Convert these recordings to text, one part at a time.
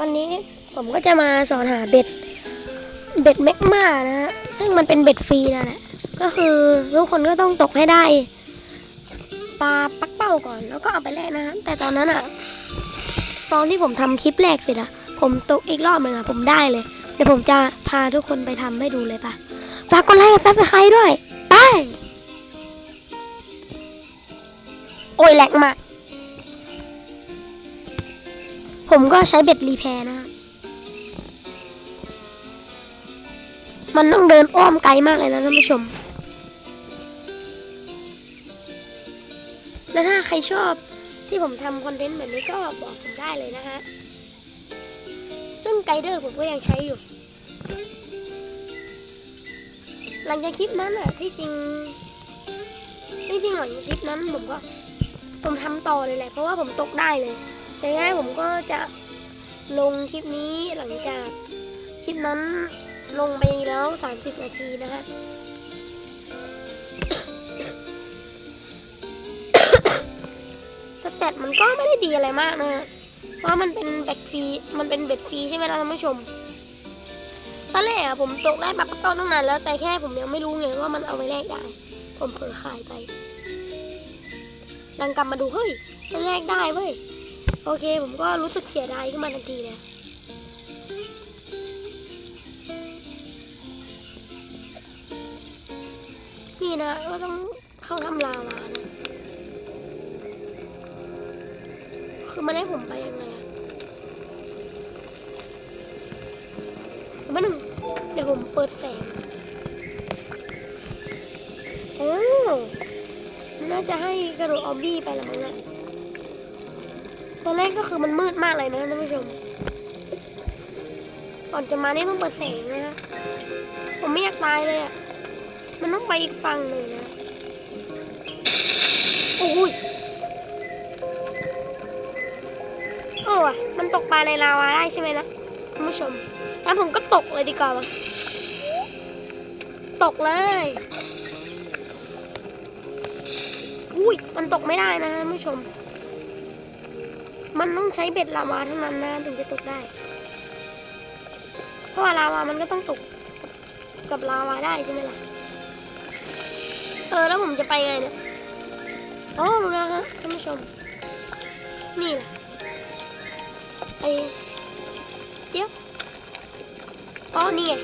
วันนี้ผมก็จะมาสอนหาเบ็ด เบ็ดแมกมานะฮะ ซึ่งมันเป็นเบ็ดฟรีนั่นแหละก็คือทุกคนก็ต้องตกให้ได้ ปลาปักเป้าก่อนแล้วก็เอาไปแลกนะฮะ แต่ตอนนั้นอะตอนที่ผมทำคลิปแรกเสร็จอะผมตกอีกรอบหนึ่งอะผมได้เลย เดี๋ยวผมจะพาทุกคนไปทำให้ดูเลยปะฝากกดไลค์กับซับสไครด้วย ไป โอ้ยแหลกมาก ผมก็ใช้เบ็ดรีแพรนะฮะมันต้องเดินอ้อมไกลมากเลยนะท่านผู้ชม แล้วถ้าใครชอบที่ผมทำคอนเทนต์แบบนี้ก็บอกผมได้เลยนะฮะ ซึ่งไกด์เดอร์ผมก็ยังใช้อยู่ หลังจากคลิปนั้นอะที่จริงที่จริงหลังจากคลิปนั้นผมก็ผมทำต่อเลยแหละเพราะว่าผมตกได้เลย แต่ง่ายผมก็จะลงคลิปนี้หลังจากคลิปนั้นลงไปแล้ว 30 นาทีนะฮะสเตตมันก็ไม่ได้ดีอะไรมากนะฮะเพราะมันเป็นแบตฟรีมันเป็นเบ็ดฟรีใช่ไหมล่ะท่านผู้ชมตอนแรกอะผมตกได้แบบต้นตั้งนานแล้วแต่แค่ผมยังไม่รู้ไงว่ามันเอาไปแลกได้ ผมเผลอขายไป ดังกลับมาดูเฮ้ยมันแลกได้เว้ย โอเค ผมก็รู้สึกเสียดายขึ้นมาทันทีเลยนี่นะก็ต้องเข้าทำลาวานะคือมันให้ผมไปยังไงอะมาหนึ่งเดี๋ยวผมเปิดแสงโอ้น่าจะให้กระโดดออบบี้ไปละมั้งอะ ตอนแรกก็คือมันมืดมากเลยนะท่านผู้ชม ก่อนจะมานี่ต้องเปิดแสงนะฮะ ผมไม่อยากตายเลยอะมันต้องไปอีกฝั่งหนึ่งนะ โอ้ยเออว่ะ มันตกปลาในลาวาได้ใช่ไหมนะคุณผู้ชมงั้นผมก็ตกเลยดีกว่าวะตกเลย อุ้ย มันตกไม่ได้นะท่านผู้ชม มันต้องใช้เบ็ดลาวาเท่านั้นนะถึงจะตกได้ เพราะว่าลาวามันก็ต้องตกกับกับลาวาได้ใช่ไหมล่ะ เออแล้วผมจะไปไงเนี่ยอ๋อรู้แล้วฮะท่านผู้ชม นี่แหละไอเดี๋ยวอ๋อนี่ไง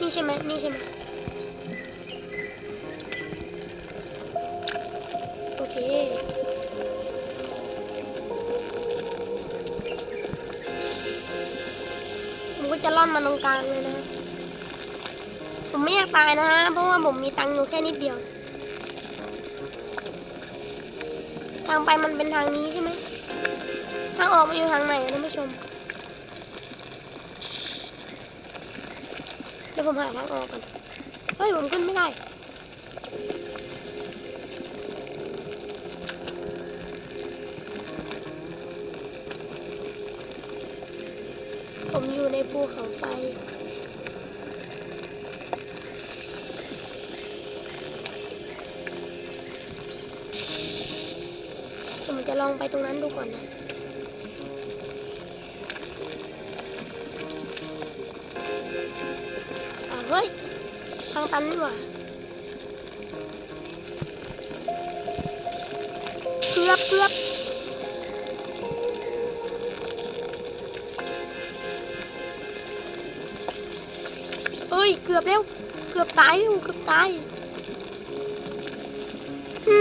นี่ใช่ไหมนี่ใช่ไหม จะล่อนมาตรงกลางเลยนะ ผมไม่อยากตายนะฮะ เพราะว่าผมมีตังค์อยู่แค่นิดเดียว ทางไปมันเป็นทางนี้ใช่ไหม ทางออกมันอยู่ทางไหนอะท่านผู้ชม เดี๋ยวผมหาทางออกก่อนเฮ้ย ผมขึ้นไม่ได้ ในภูเขาไฟ ผมจะลองไปตรงนั้นดูก่อนนะเฮ้ย ทางตันนี่หว่าเกือบเกือบ กือบแล้วเกือบตายแล้วเกือบตายอื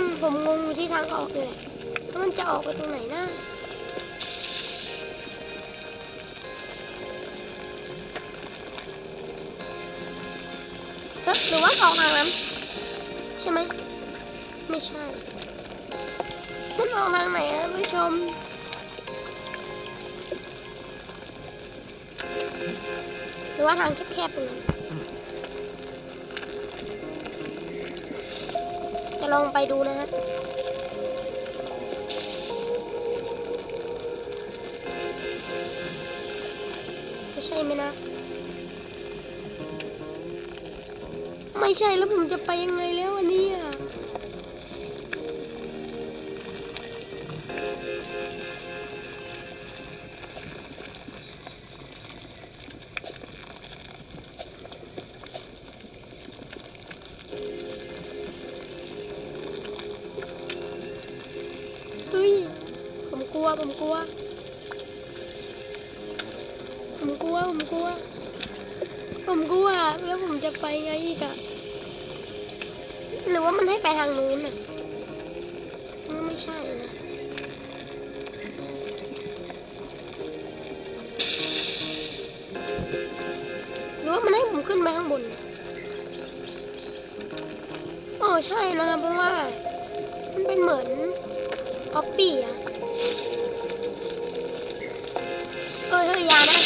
มผมงงอยู่ที่ทางออกเลยแล้วมันจะออกไปตรงไหนนะเฮ้ยหรือว่าออกทางนั้นใช่ไหมไม่ใช่ มันออกทางไหนอะท่านผู้ชม รือว่าทางแคบๆตรงนั้นจะลองไปดูนะฮะจะใช่ไหมนะ ไม่ใช่แล้วผมจะไปยังไงแล้ว ผมกลัว ผมกลัว ผมกลัว ผมกลัว แล้วผมจะไปไงอีกอะหรือว่ามันให้ไปทางนู้นอะมันไม่ใช่นะหรือว่ามันให้ผมขึ้นไปข้างบนอ๋อใช่นะครับเพราะว่า มันเป็นเหมือนป๊อปปี้อะ อ้ยเฮ้ยอยานะ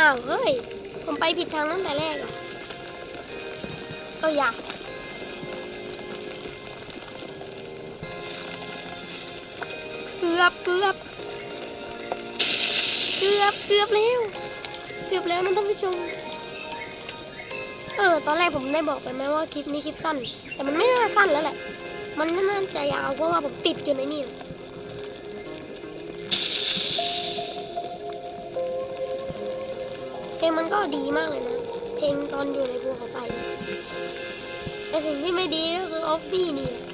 อ้าวเฮ้ย ผมไปผิดทางตั้งแต่แรกเหรอเออย่าเกือบเกือบเกือบเกือบแล้ว เกือบแล้วนะท่านผู้ชม ออ ตอนแรกผมได้บอกไปไหมว่าคลิปนี้คลิปสั้น แต่มันไม่น่าสั้นแล้วแหละ มันน่าจะยาวเพราะว่าผมติดอยู่ในนี่แหละเพลงมันก็ดีมากเลยนะ เพลงตอนอยู่ในภูเขาไฟนะแต่สิ่งที่ไม่ดีก็คือออฟฟี่นี่แหละ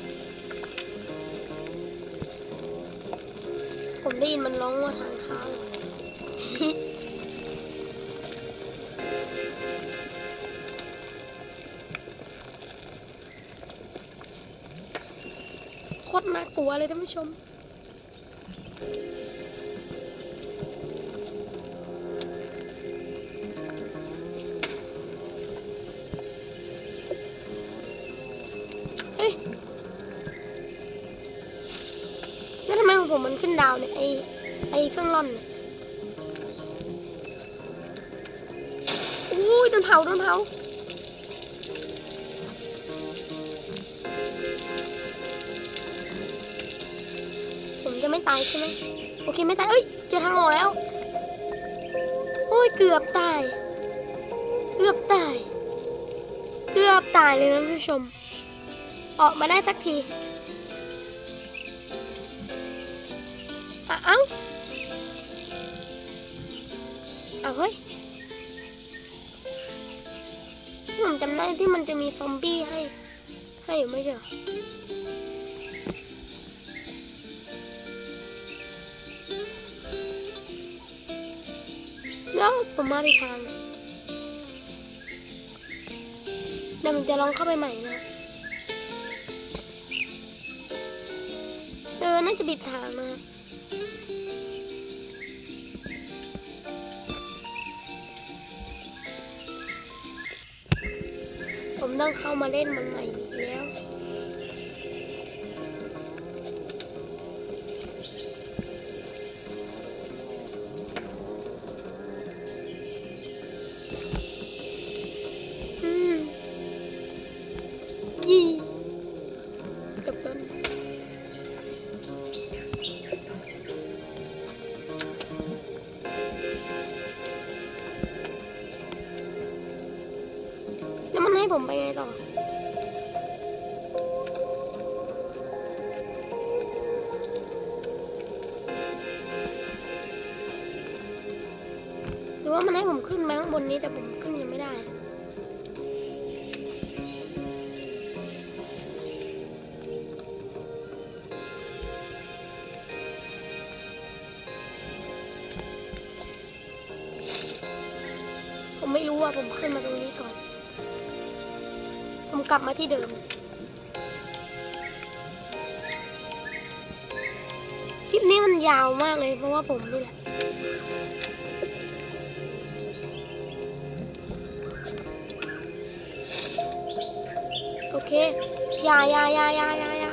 ผมได้ยินมันร้องว่าทางเท้า ปัวเลยท่านผู้ชม เฮ้ย แล้วทำไมของผมมันขึ้นดาวเนี่ย ไอไอเครื่องร่อนเนี่ย อุ้ยโดนเผาโดนเผา จะไม่ตายใช่ไหมโอเคไม่ตายเอ้ยเจอทางออกแล้ว โอ้ยเกือบตาย เกือบตาย เกือบตายเลยนะท่านผู้ชม ออกมาได้สักทีอะเอ้าเอาเฮ้ยผมจำได้ที่มันจะมีซอมบี้ให้ ให้อยู่ไม่ใช่หรอ แล้วผมมาผิดทางเดี๋ยวผมจะลองเข้าไปใหม่นะ เออ น่าจะบิดทางนะผมต้องเข้ามาเล่นมันใหม่อีกแล้ว ให้ผมไปไงต่อ หรือว่ามันให้ผมขึ้นมาข้างบนนี้แต่ผมขึ้นยังไม่ได้ ผมไม่รู้ว่าผมขึ้นมาตรงนี้ก่อน ผมกลับมาที่เดิม คลิปนี้มันยาวมากเลยเพราะว่าผมนี่แหละ โอเค อย่าอย่าอย่าอย่าอย่าอย่า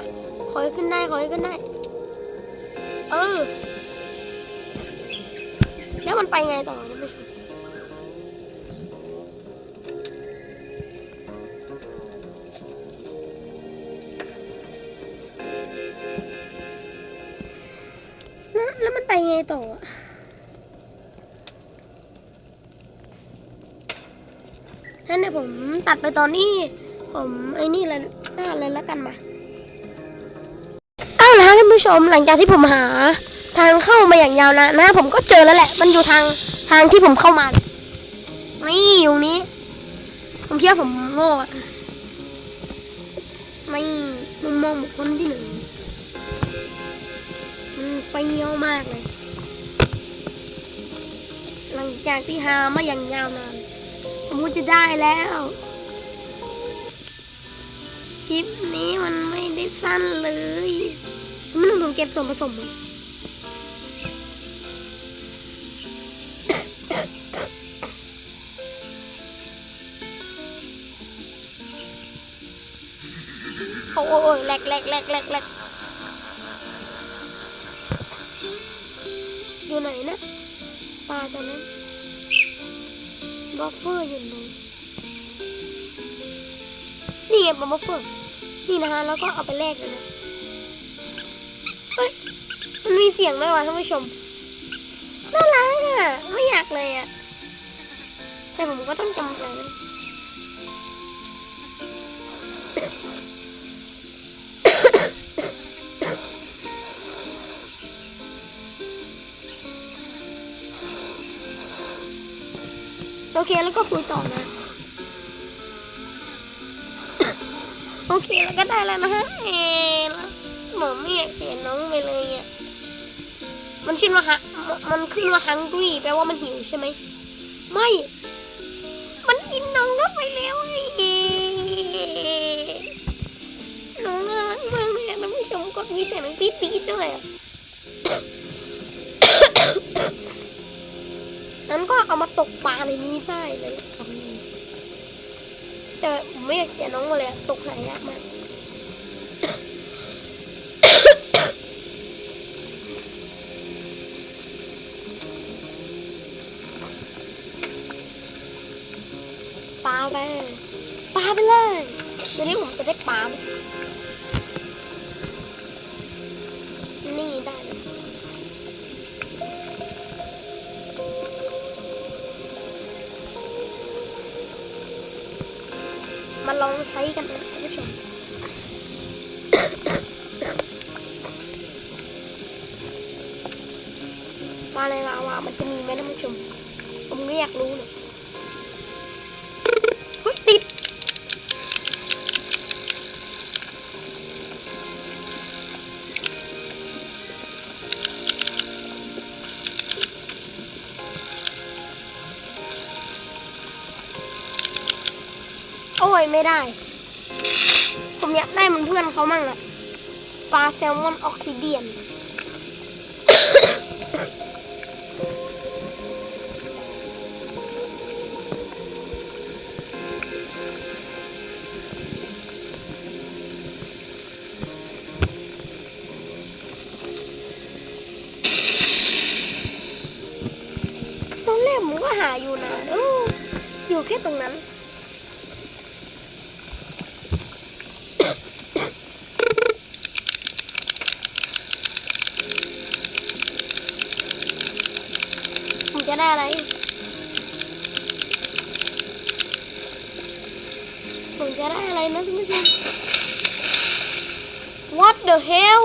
ขอให้ขึ้นได้ ขอให้ขึ้นได้ เออ แล้วมันไปไงต่อท่านผู้ชม ตัดไปตอนนี้ ผมไอ้นี่เลยหน้าเลยแล้วกันมาเอาละท่านผู้ชมหลังจากที่ผมหา ทางเข้ามาอย่างยาวนานนะผมก็เจอแล้วแหละ มันอยู่ทางทางที่ผมเข้ามา นี่อยู่นี้ ผมคิดว่าผมโง่ไม่มุมมองบุคคลที่หนึ่งมันเฟี้ยวมากเลย หลังจากที่หามาอย่างยาวนานผมก็จะได้แล้ว คลิปนี้มันไม่ได้สั้นเลยไม่ต้องผมเก็บส่วนผสมเลยโอ้โอ้ยแหลกแหลกแหลกแหลกแหลกอยู่ไหนนะปลาตัวนั้นบอฟเฟอร์อยู่ไหน นี่ไงบอฟเฟอร์นี่นะคะแล้วก็เอาไปแลกเลยนะเฮ้ยมันมีเสียงด้วยวะท่านผู้ชมน่ารักอะไม่อยากเลยอะแต่ผมก็ต้องจำใจโอเคแล้วก็คุยต่อนะ โอเคแล้วก็ได้แล้วนะฮะเอแล้วหมอไม่อยากเสียน้องไปเลยอะมันขึ้นว่าฮะมันขึ้นว่า hungry แปลว่ามันหิวใช่ไหมไม่ มันกินน้องเข้าไปแล้วไอ้น้องน่ารักมากเลยอะผู้ชมกดมีเสียงปี๊ดปี๊ดด้วยอะนั้นก็เอามาตกปลาในนี้ได้เลย ทำนี้แต่ผมไม่อยากเสียน้องมาเลยตกหายากมากปลาไปปลาไปเลยเดี๋ยวนี้ผมจะได้ปลามนี่ได้ มาลองใช้กันนะผู้ชมมาในลาวามันจะมีไหมท่านผู้ชม ผมก็อยากรู้เลย ยไม่ได้ ผมอยากได้มือนเพื่อนเขามั่งอะปลาแซลมอนออกซิเดียน ตอนแรกผมก็หาอยู่นานเอออยู่แค่ตรงนั้น ผมจะได้อะไร ผมจะได้อะไร นะท่านผู้ชม What the hell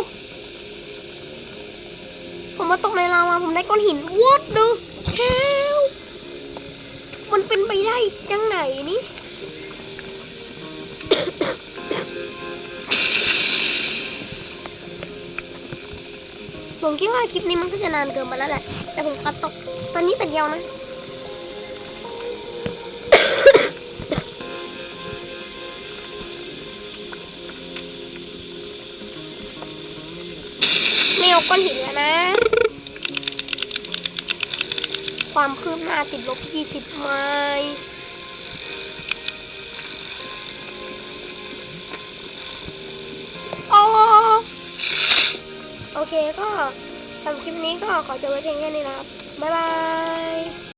ผมมาตกในลาวาผมได้ก้อนหิน What the hell มันเป็นไปได้จังไหนนี่ผมคิดว่าคลิปนี้มันก็จะนานเกินไปแล้วแหละ แต่ผมคัดตก ตอนนี้แต่เดียวนะ เอาก้อนหินแล้วนะ ความคืบหน้าติดลบ20ไมล์โอ้โอเคก็สำหรับคลิปนี้ก็ขอจบไว้เพียงแค่นี้นะครับ บ๊ายบาย